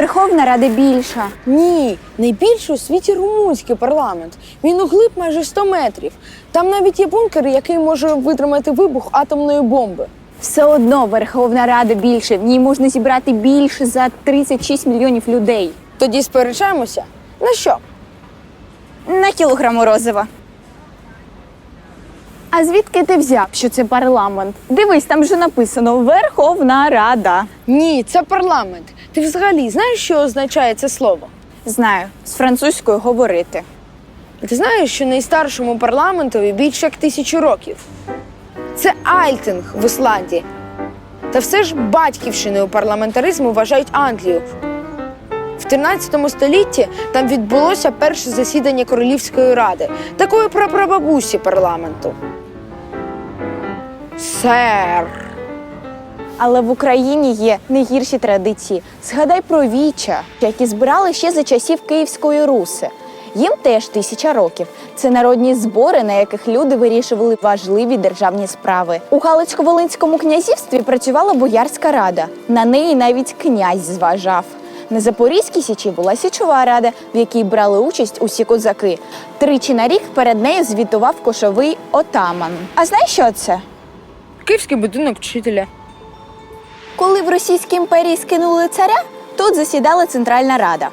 Верховна Рада більша. Ні, найбільший у світі румунський парламент. Він углиб майже 100 метрів. Там навіть є бункер, який може витримати вибух атомної бомби. Все одно Верховна Рада більше. В ній можна зібрати більше за 36 мільйонів людей. Тоді сперечаємося. На що? На кілограм морозива. А звідки ти взяв, що це парламент? Дивись, там вже написано Верховна Рада. Ні, це парламент. Ти взагалі знаєш, що означає це слово? Знаю, з французькою говорити. Ти знаєш, що найстаршому парламентові більше як тисячу років. Це Альтинг в Ісландії. Та все ж батьківщиною парламентаризму вважають Англію. В 13 столітті там відбулося перше засідання Королівської ради, такої прапрабабусі парламенту. Сер. Але в Україні є не гірші традиції. Згадай про віча, які збирали ще за часів Київської Руси. Їм теж тисяча років. Це народні збори, на яких люди вирішували важливі державні справи. У Галицько-Волинському князівстві працювала боярська рада. На неї навіть князь зважав. На Запорізькій січі була січова рада, в якій брали участь усі козаки. Тричі на рік перед нею звітував кошовий отаман. А знаєш, що це? Київський будинок вчителя. Коли в Російській імперії скинули царя, тут засідала Центральна Рада.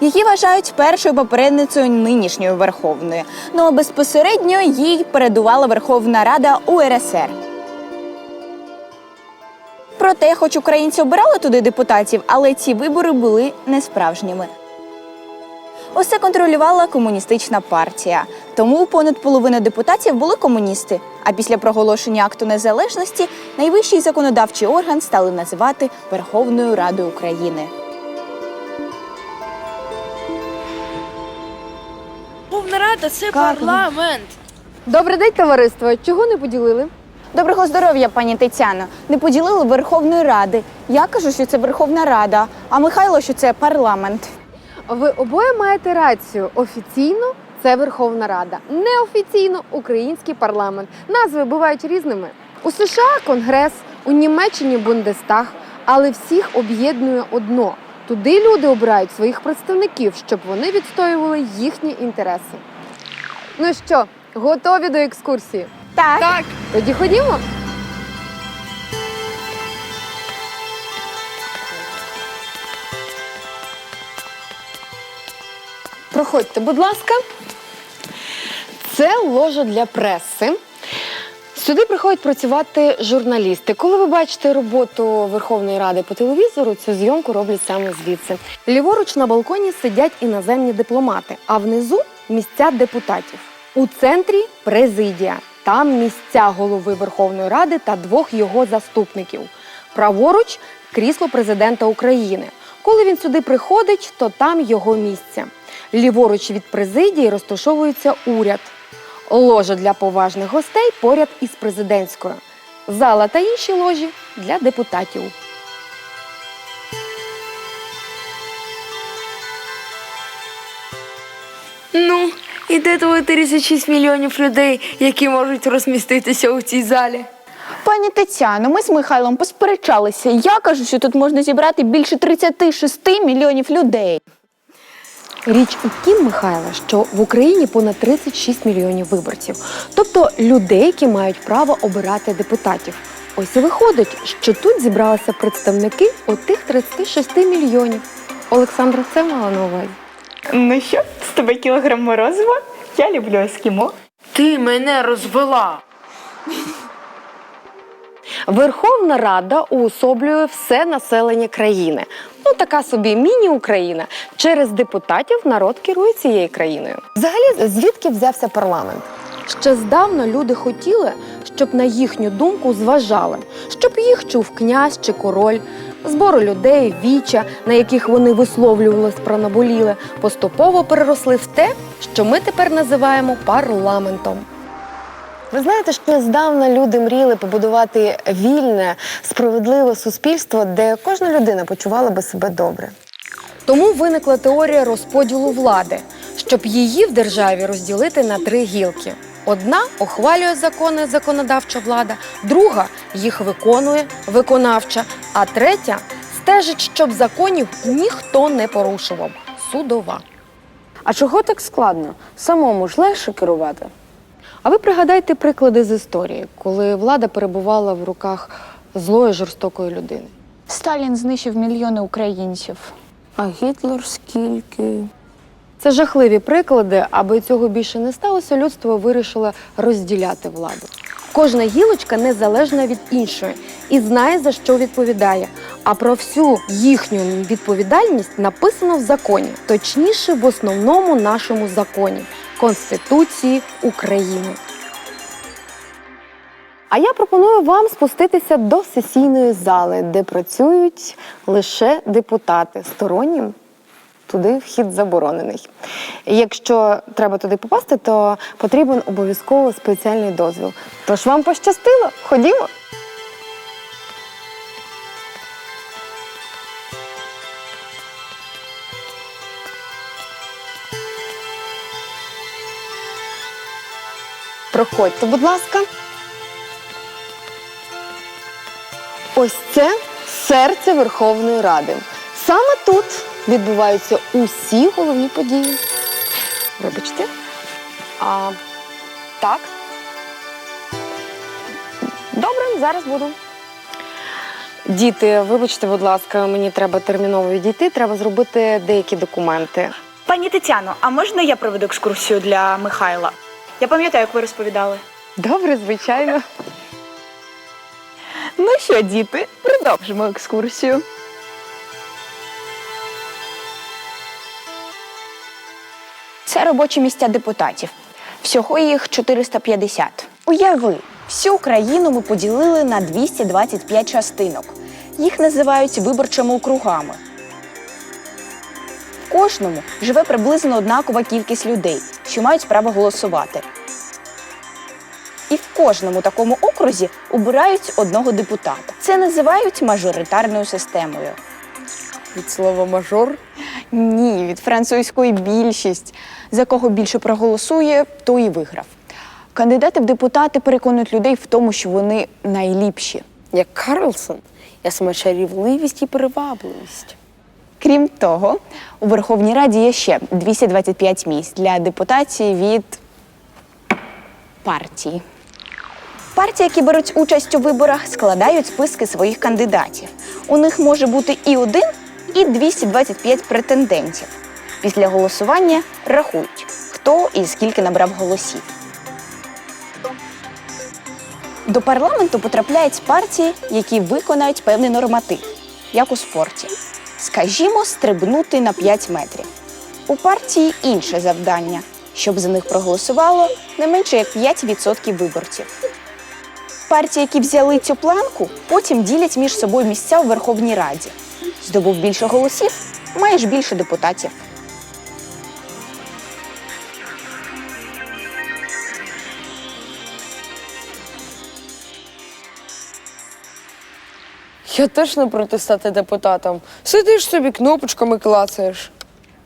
Її вважають першою попередницею нинішньої Верховної. Ну а безпосередньо їй передувала Верховна Рада УРСР. Проте, хоч українці обирали туди депутатів, але ці вибори були несправжніми. Усе контролювала комуністична партія. Тому понад половина депутатів були комуністи. А після проголошення акту незалежності найвищий законодавчий орган стали називати Верховною Радою України. Верховна Рада це парламент. Добрий день, товариство. Чого не поділили? Доброго здоров'я, пані Тетяно. Не поділили Верховної Ради. Я кажу, що це Верховна Рада, а Михайло, що це парламент. Ви обоє маєте рацію. Офіційно це Верховна Рада, неофіційно український парламент. Назви бувають різними. У США Конгрес, у Німеччині Бундестаг, але всіх об'єднує одно. Туди люди обирають своїх представників, щоб вони відстоювали їхні інтереси. Ну що, готові до екскурсії? Так. Так. Тоді ходімо. Проходьте, будь ласка. Це ложа для преси. Сюди приходять працювати журналісти. Коли ви бачите роботу Верховної Ради по телевізору, цю зйомку роблять саме звідси. Ліворуч на балконі сидять іноземні дипломати, а внизу місця депутатів. У центрі президія. Там місця голови Верховної Ради та двох його заступників. Праворуч крісло президента України. Коли він сюди приходить, то там його місце. Ліворуч від президії розташовується уряд. Ложа для поважних гостей поряд із президентською. Зала та інші ложі для депутатів. Ну, і де твої 36 мільйонів людей, які можуть розміститися у цій залі? Пані Тетяно, ми з Михайлом посперечалися. Я кажу, що тут можна зібрати більше 36 мільйонів людей. Річ у тім, Михайло, що в Україні понад 36 мільйонів виборців, тобто людей, які мають право обирати депутатів. Ось і виходить, що тут зібралися представники отих 36 мільйонів. Олександра, це мала на увазі. Ну що, з тебе кілограм морозива? Я люблю ескімо. Ти мене розвела. Верховна Рада уособлює все населення країни. Ну, така собі міні-Україна. Через депутатів народ керує цією країною. Взагалі, звідки взявся парламент? Ще здавна люди хотіли, щоб на їхню думку зважали, щоб їх чув князь чи король. Збори людей, віча, на яких вони висловлювались про наболіле, поступово переросли в те, що ми тепер називаємо парламентом. Ви знаєте, що здавна люди мріяли побудувати вільне, справедливе суспільство, де кожна людина почувала би себе добре. Тому виникла теорія розподілу влади, щоб її в державі розділити на три гілки. Одна ухвалює закони законодавча влада, друга їх виконує виконавча, а третя стежить, щоб законів ніхто не порушував. Судова. А чого так складно? Самому ж легше керувати. А ви пригадайте приклади з історії, коли влада перебувала в руках злої жорстокої людини. Сталін знищив мільйони українців. А Гітлер скільки? Це жахливі приклади. Аби цього більше не сталося, людство вирішило розділяти владу. Кожна гілочка незалежна від іншої і знає, за що відповідає. А про всю їхню відповідальність написано в законі, точніше, в основному нашому законі Конституції України. А я пропоную вам спуститися до сесійної зали, де працюють лише депутати. Стороннім туди вхід заборонений. Якщо треба туди попасти, то потрібен обов'язково спеціальний дозвіл. Тож вам пощастило, ходімо. Проходьте, будь ласка. Ось це серце Верховної Ради. Саме тут відбуваються усі головні події. Вибачте. А, так. Добре, зараз буду. Діти, вибачте, будь ласка, мені треба терміново відійти, треба зробити деякі документи. Пані Тетяно, а можна я проведу екскурсію для Михайла? Я пам'ятаю, як ви розповідали. Добре, звичайно. Ну що, діти, продовжимо екскурсію. Це робочі місця депутатів. Всього їх 450. Уяви, всю Україну ми поділили на 225 частинок. Їх називають виборчими округами. В кожному живе приблизно однакова кількість людей, що мають право голосувати. І в кожному такому окрузі обирають одного депутата. Це називають мажоритарною системою. Від слова мажор. Ні, від французької більшість. За кого більше проголосує, той і виграв. Кандидати в депутати переконують людей в тому, що вони найліпші. Як Карлсон, я сама чарівливість і привабливість. Крім того, у Верховній Раді є ще 225 місць для депутації від партій. Партії, які беруть участь у виборах, складають списки своїх кандидатів. У них може бути і один, і 225 претендентів. Після голосування рахують, хто і скільки набрав голосів. До парламенту потрапляють партії, які виконають певний норматив, як у спорті. Скажімо, стрибнути на 5 метрів. У партії інше завдання, щоб за них проголосувало не менше як 5% виборців. Партії, які взяли цю планку, потім ділять між собою місця у Верховній Раді. Здобув більше голосів, маєш більше депутатів. Я теж не проти стати депутатом. Сидиш собі кнопочками клацаєш.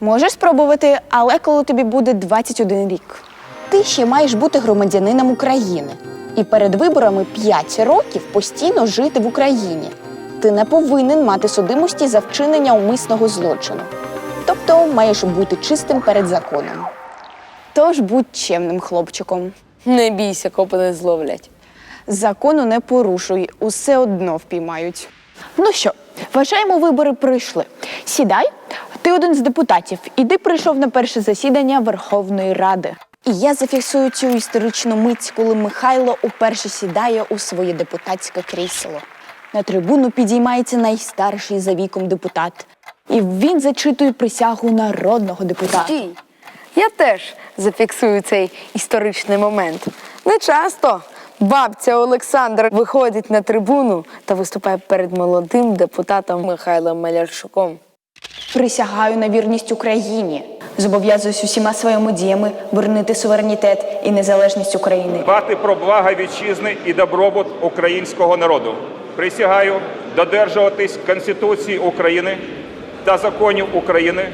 Можеш спробувати, але коли тобі буде 21 рік. Ти ще маєш бути громадянином України. І перед виборами 5 років постійно жити в Україні. Ти не повинен мати судимості за вчинення умисного злочину. Тобто маєш бути чистим перед законом. Тож будь чемним хлопчиком. Не бійся, копи не зловлять. Закону не порушуй, усе одно впіймають. Ну що, вважаємо, вибори пройшли. Сідай, ти один з депутатів. Іди прийшов на перше засідання Верховної Ради. І я зафіксую цю історичну мить, коли Михайло уперше сідає у своє депутатське крісло. На трибуну підіймається найстарший за віком депутат. І він зачитує присягу народного депутата. Стій. Я теж зафіксую цей історичний момент. Не часто бабця Олександра виходить на трибуну та виступає перед молодим депутатом Михайлом Малярчуком. Присягаю на вірність Україні. Зобов'язуюсь усіма своїми діями боронити суверенітет і незалежність України. дбати про блага вітчизни і добробут українського народу. Присягаю додержуватись Конституції України та законів України.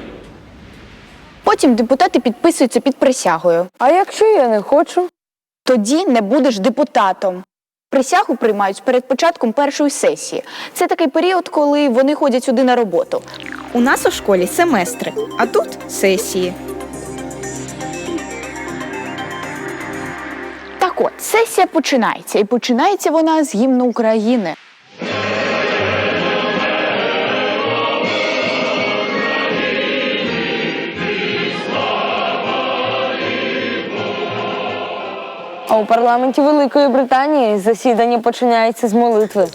Потім депутати підписуються під присягою. А якщо я не хочу? Тоді не будеш депутатом. Присягу приймають перед початком першої сесії. Це такий період, коли вони ходять сюди на роботу. У нас у школі семестри, а тут сесії. Так от, сесія починається, і починається вона з гімну України. У парламенті Великої Британії засідання починається з молитви.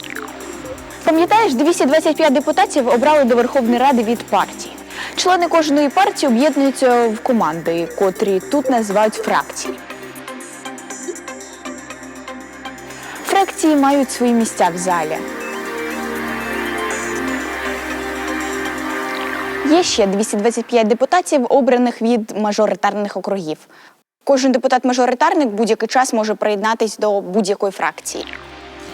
Пам'ятаєш, 225 депутатів обрали до Верховної Ради від партій. Члени кожної партії об'єднуються в команди, котрі тут називають фракції. Фракції мають свої місця в залі. Є ще 225 депутатів, обраних від мажоритарних округів. Кожен депутат-мажоритарник будь-який час може приєднатись до будь-якої фракції.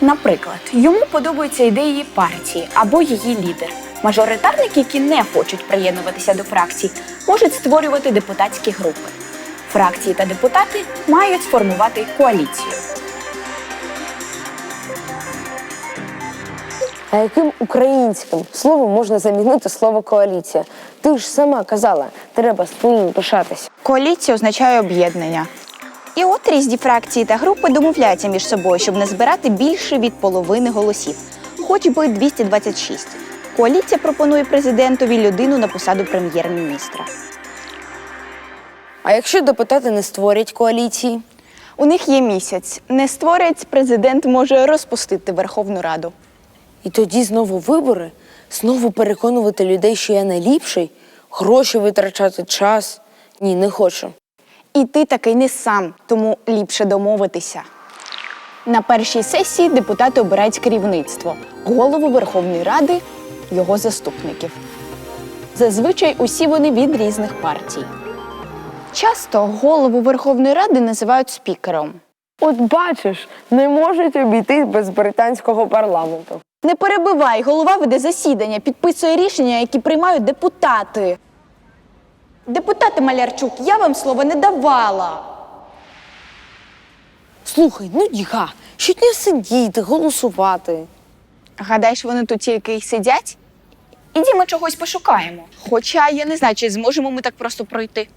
Наприклад, йому подобаються ідеї партії або її лідер. Мажоритарники, які не хочуть приєднуватися до фракцій, можуть створювати депутатські групи. Фракції та депутати мають сформувати коаліцію. А яким українським словом можна замінити слово коаліція? Ти ж сама казала, треба своїм пишатися. Коаліція означає об'єднання. І от різні фракції та групи домовляються між собою, щоб не збирати більше від половини голосів, хоч би 226. Коаліція пропонує президентові людину на посаду прем'єр-міністра. А якщо депутати не створять коаліції? У них є місяць. Не створять, президент може розпустити Верховну Раду. І тоді знову вибори, знову переконувати людей, що я найліпший, гроші витрачати час. Ні, не хочу. І ти такий не сам, тому ліпше домовитися. На першій сесії депутати обирають керівництво, голову Верховної Ради, його заступників. Зазвичай усі вони від різних партій. Часто голову Верховної Ради називають спікером. От бачиш, не можуть обійти без британського парламенту. Не перебивай, голова веде засідання, підписує рішення, які приймають депутати. Депутати Малярчук, я вам слова не давала. Слухай, ну діга, щодня сидіти, голосувати. Гадаєш, вони тут тільки й сидять? Ідімо чогось пошукаємо. Хоча я не знаю, чи зможемо ми так просто пройти.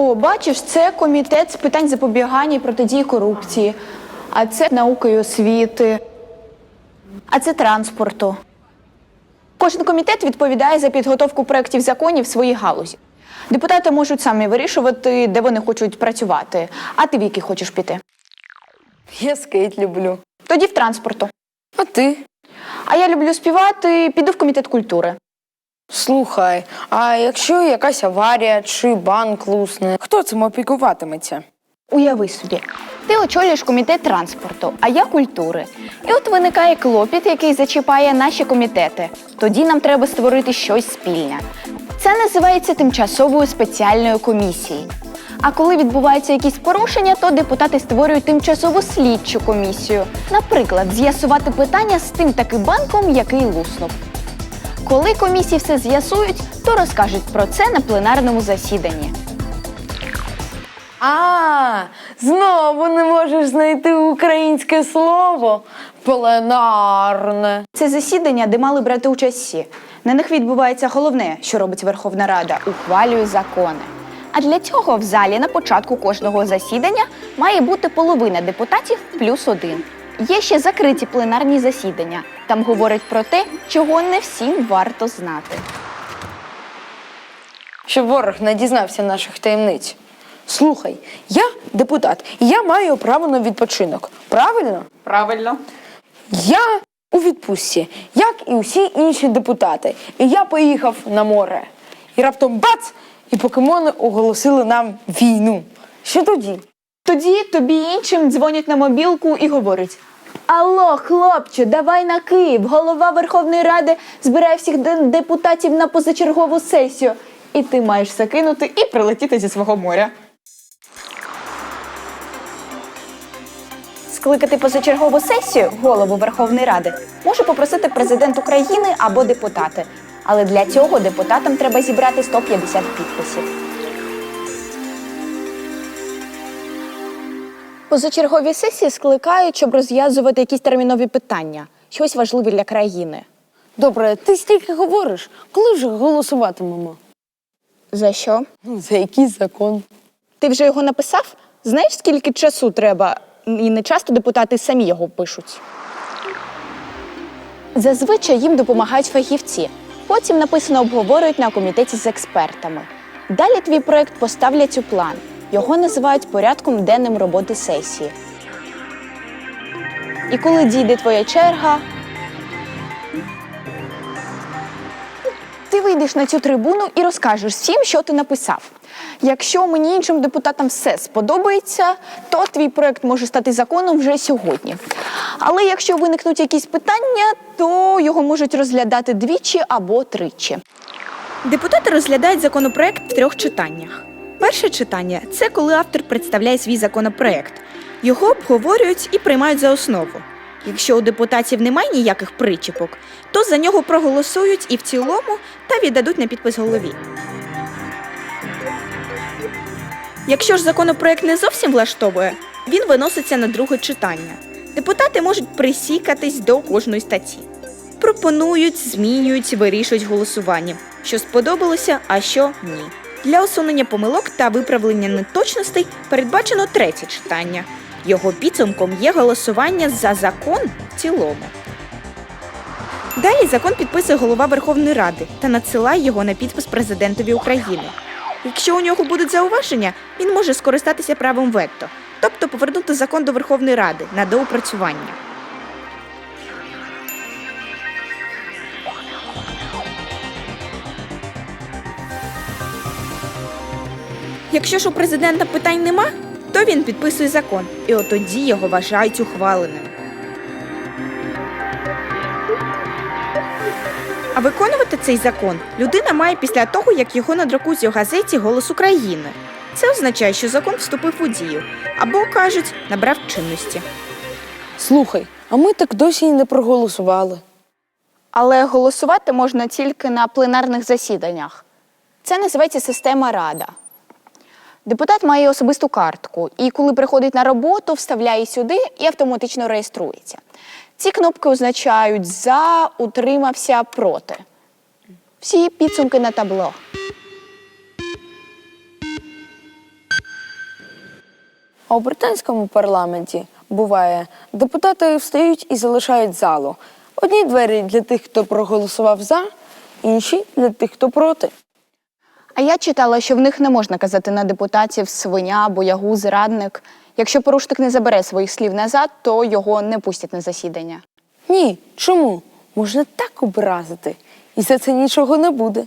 О, бачиш, це комітет з питань запобігання і протидії корупції, а це науки і освіти, а це транспорту. Кожен комітет відповідає за підготовку проєктів законів в своїй галузі. Депутати можуть самі вирішувати, де вони хочуть працювати. А ти в який хочеш піти? Я скейт люблю. Тоді в транспорту. А ти? А я люблю співати, піду в комітет культури. Слухай, а якщо якась аварія чи банк лусне, хто цим опікуватиметься? Уяви собі, ти очолюєш комітет транспорту, а я культури. І от виникає клопіт, який зачіпає наші комітети. Тоді нам треба створити щось спільне. Це називається тимчасовою спеціальною комісією. А коли відбуваються якісь порушення, то депутати створюють тимчасову слідчу комісію. Наприклад, з'ясувати питання з тим таки банком, який луснув. Коли комісії все з'ясують, то розкажуть про це на пленарному засіданні. А, знову не можеш знайти українське слово пленарне. Це засідання, де мали брати участь всі. На них відбувається головне, що робить Верховна Рада ухвалює закони. А для цього в залі на початку кожного засідання має бути половина депутатів плюс один. Є ще закриті пленарні засідання. Там говорять про те, чого не всім варто знати. Щоб ворог не дізнався наших таємниць. Слухай, я депутат, і я маю право на відпочинок. Правильно? Правильно. Я у відпустці, як і усі інші депутати. І я поїхав на море. І раптом бац! І покемони оголосили нам війну. Що тоді? Тоді тобі іншим дзвонять на мобілку і говорять: Алло, хлопче, давай на Київ. Голова Верховної Ради збирає всіх депутатів на позачергову сесію. І ти маєш закинути і прилетіти зі свого моря. Скликати позачергову сесію голову Верховної Ради може попросити президент України або депутати. Але для цього депутатам треба зібрати 150 підписів. Позачергові сесії скликають, щоб розв'язувати якісь термінові питання, щось важливе для країни. Добре, ти стільки говориш, коли вже голосуватимемо? За що? Ну, за якийсь закон. Ти вже його написав? Знаєш, скільки часу треба? І не часто депутати самі його пишуть. Зазвичай їм допомагають фахівці. Потім написано обговорюють на комітеті з експертами. Далі твій проект поставлять у план. Його називають порядком денним роботи сесії. І коли дійде твоя черга, ти вийдеш на цю трибуну і розкажеш всім, що ти написав. Якщо мені іншим депутатам все сподобається, то твій проект може стати законом вже сьогодні. Але якщо виникнуть якісь питання, то його можуть розглядати двічі або тричі. Депутати розглядають законопроект в трьох читаннях. Перше читання це коли автор представляє свій законопроект. Його обговорюють і приймають за основу. Якщо у депутатів немає ніяких причіпок, то за нього проголосують і в цілому та віддадуть на підпис голові. Якщо ж законопроект не зовсім влаштовує, він виноситься на друге читання. Депутати можуть присікатись до кожної статті. Пропонують, змінюють, вирішують голосування, що сподобалося, а що ні. Для усунення помилок та виправлення неточностей передбачено третє читання. Його підсумком є голосування за закон в цілому. Далі закон підписує голова Верховної Ради та надсилає його на підпис президентові України. Якщо у нього будуть зауваження, він може скористатися правом вето, тобто повернути закон до Верховної Ради на доопрацювання. Якщо ж у президента питань нема, то він підписує закон, і от тоді його вважають ухваленим. А виконувати цей закон людина має після того, як його надрукують у газеті Голос України. Це означає, що закон вступив у дію або кажуть, набрав чинності. Слухай, а ми так досі і не проголосували. Але голосувати можна тільки на пленарних засіданнях. Це називається система Рада. Депутат має особисту картку, і коли приходить на роботу, вставляє сюди і автоматично реєструється. Ці кнопки означають за, утримався, проти. Всі підсумки на табло. А у британському парламенті буває, депутати встають і залишають залу. Одні двері для тих, хто проголосував за, інші для тих, хто проти. А я читала, що в них не можна казати на депутатів свиня, боягуз, зрадник. Якщо порушник не забере своїх слів назад, то його не пустять на засідання. Ні, чому? Можна так образити, і за це нічого не буде.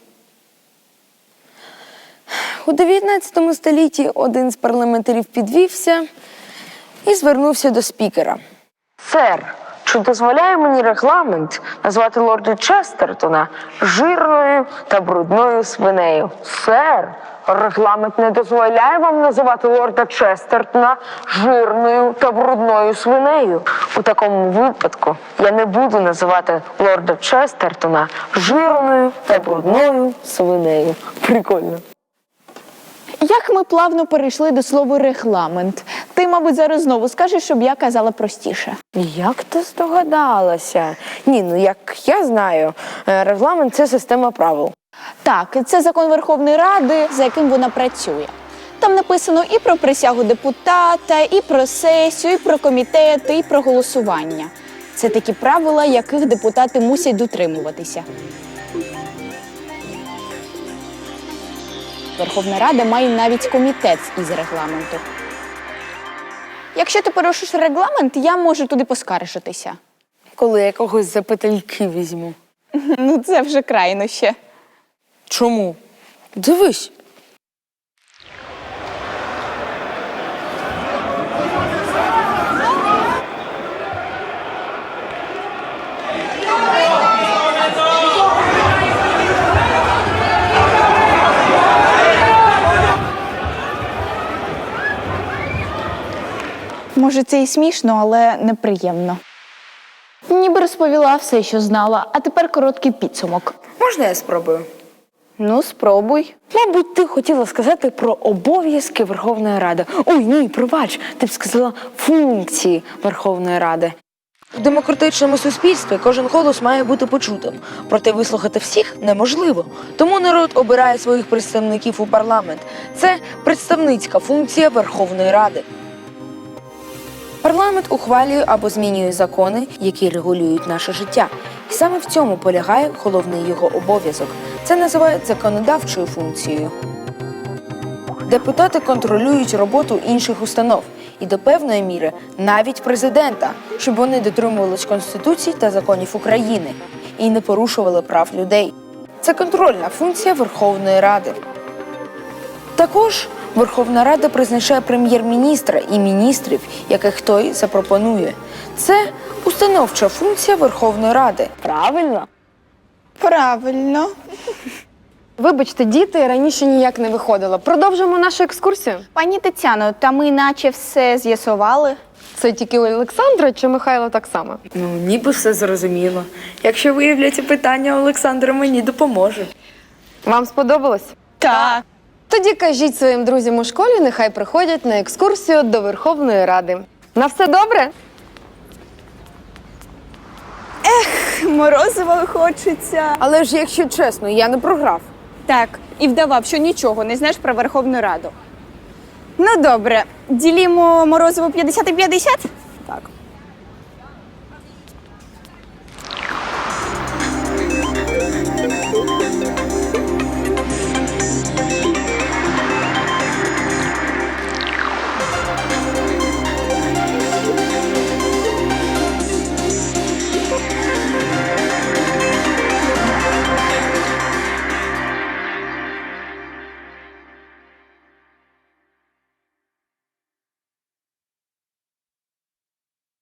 У 19 столітті один з парламентарів підвівся і звернувся до спікера. Сер, чи дозволяє мені регламент назвати лорда Честертона жирною та брудною свинею? Сер, регламент не дозволяє вам називати лорда Честертона жирною та брудною свинею. У такому випадку я не буду називати лорда Честертона жирною та брудною свинею. Прикольно. Як ми плавно перейшли до слова регламент. Ти, мабуть, зараз знову скажеш, щоб я казала простіше. Як ти здогадалася? Ні, ну як я знаю, е, регламент це система правил. Так, це закон Верховної Ради, за яким вона працює. Там написано і про присягу депутата, і про сесію, і про комітети, і про голосування. Це такі правила, яких депутати мусять дотримуватися. Верховна Рада має навіть комітет із регламенту. Якщо ти порушиш регламент, я можу туди поскаржитися. Коли я когось за петельки візьму. Ну, це вже крайно ще. Чому? Дивись. Може, це і смішно, але неприємно. Ніби розповіла все, що знала, а тепер короткий підсумок. Можна я спробую? Ну, спробуй. Мабуть, ти хотіла сказати про обов'язки Верховної Ради. Ой, ні, пробач, ти б сказала функції Верховної Ради. У демократичному суспільстві кожен голос має бути почутим, проте вислухати всіх неможливо. Тому народ обирає своїх представників у парламент. Це представницька функція Верховної Ради. Парламент ухвалює або змінює закони, які регулюють наше життя. І саме в цьому полягає головний його обов'язок. Це називають законодавчою функцією. Депутати контролюють роботу інших установ і до певної міри навіть президента, щоб вони дотримувались Конституції та законів України і не порушували прав людей. Це контрольна функція Верховної Ради. Також Верховна Рада призначає прем'єр-міністра і міністрів, яких той запропонує. Це установча функція Верховної Ради. Правильно. Правильно. Вибачте, діти раніше ніяк не виходило. Продовжимо нашу екскурсію. Пані Тетяно, та ми наче все з'ясували. Це тільки у Олександра чи Михайла так само? Ну, ніби все зрозуміло. Якщо виявляться питання, Олександр мені допоможе. Вам сподобалось? Так. Тоді кажіть своїм друзям у школі, нехай приходять на екскурсію до Верховної Ради. На все добре? Морозиво хочеться. Але ж, якщо чесно, я не програв. Так, і вдавав, що нічого не знаєш про Верховну Раду. Ну добре, ділімо морозиво 50 і 50?